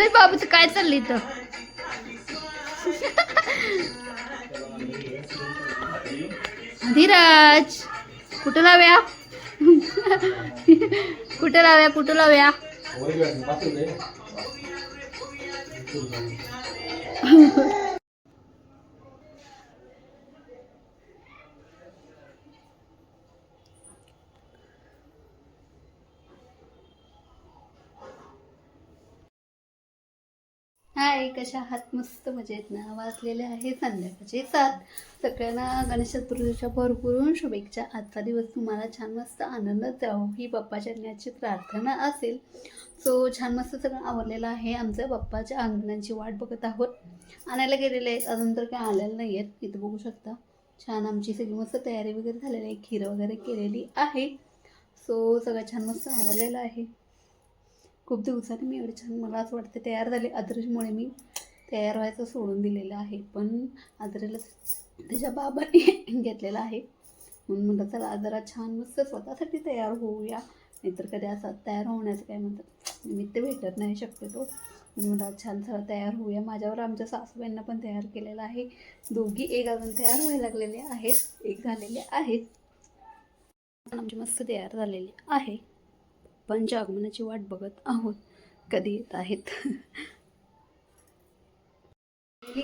धीरज बाबूच काय चाललंय इथं? धीरज कुठं लाव्या? कुठं लाव्या कुठं लाव्या? हाय कशा आहात मस्त मजेत ना वाचलेले आहे संध्याकाळचे सात. सगळ्यांना गणेश चतुर्थीच्या भरपूर शुभेच्छा. आजचा दिवस तुम्हाला छान मस्त आनंदात जावो. ही बाप्पा चरण्याची प्रार्थना असेल. सो छान मस्त सगळं आवरलेलं आहे. आमचं बाप्पाच्या अंगणांची वाट बघत आहोत. आणायला गेलेले आहेत. अजून तर काय आलेलं नाही आहेत इथं बघू शकता. छान आमची सगळी मस्त तयारी वगैरे झालेली आहे. खीर वगैरे केलेली आहे. सो सगळं छान मस्त आवरलेलं आहे. खूप दिवसांनी मी एवढे छान मला असं वाटतं तयार झाले. अद्रजमुळे मी तयार व्हायचं सोडून दिलेलं आहे. पण अद्रेला त्याच्या बाबाने घेतलेलं आहे. म्हणून म्हटलं चला आदरा छान मस्त स्वतःसाठी तयार होऊया. नाहीतर कधी असं तयार होण्याचं काय म्हणतात निमित्त भेटत नाही शक्यतो. म्हणून छान सगळं तयार होऊया. माझ्यावर आमच्या सासूबाईंना पण तयार केलेलं आहे. दोघी एक अजून तयार व्हायला लागलेले आहेत. एक झालेले आहेत. आमची मस्त तयार झालेली आहे. पप्पांच्या आगमनाची वाट बघत आहोत कधी येत आहेत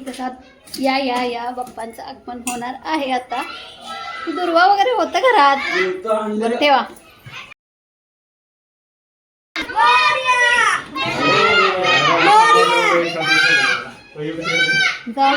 कसात या या या बाप्पांचं आगमन होणार आहे आता दुर्वा वगैरे होतं घरात बरं ठेवा जाऊ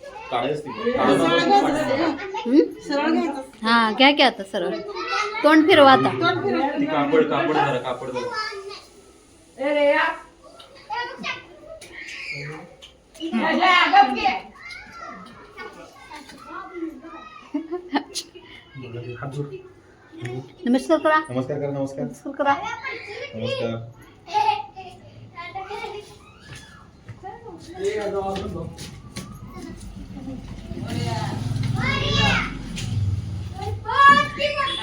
हा घ्या घ्या आता सरळ तोंड फिरवा आता. कापड कापड जरा कापड नमस्कार करा. नमस्कार करा नमस्कार. नमस्कार करा. नमस्कार.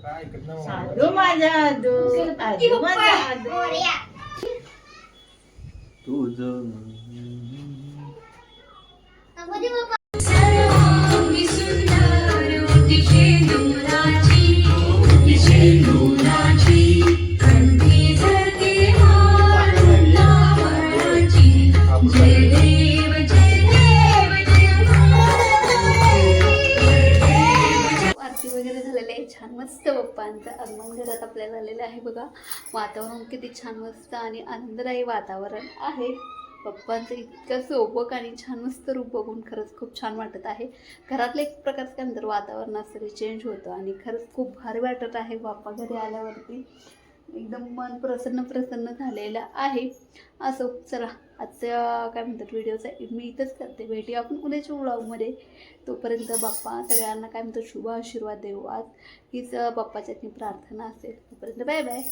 साधू माझा आदू आदू माझा आदू. तुझं बाप्पांचं आगमन घरात आपल्याला झालेलं आहे बघा. वातावरण किती छान मस्त आणि आनंददायी वातावरण आहे. पप्पांचं इतकं सोबक आणि छान मस्त रूप बघून खरंच खूप छान वाटत आहे. घरातलं एक प्रकारचं अंदर वातावरण असतं चेंज होतं आणि खरंच खूप भारी वाटत आहे. बाप्पा घरी आल्यावरती. एकदम मन प्रसन्न प्रसन्न झालेलं आहे. असो चला आजच्या काय म्हणतात व्हिडिओचा मी इथंच करते. भेटी आपण उद्याच्या व्लॉगमध्ये तोपर्यंत बाप्पा सगळ्यांना काय म्हणतात शुभ आशीर्वाद देऊ. आज हीच बाप्पाच्या प्रार्थना असेल. तोपर्यंत बाय बाय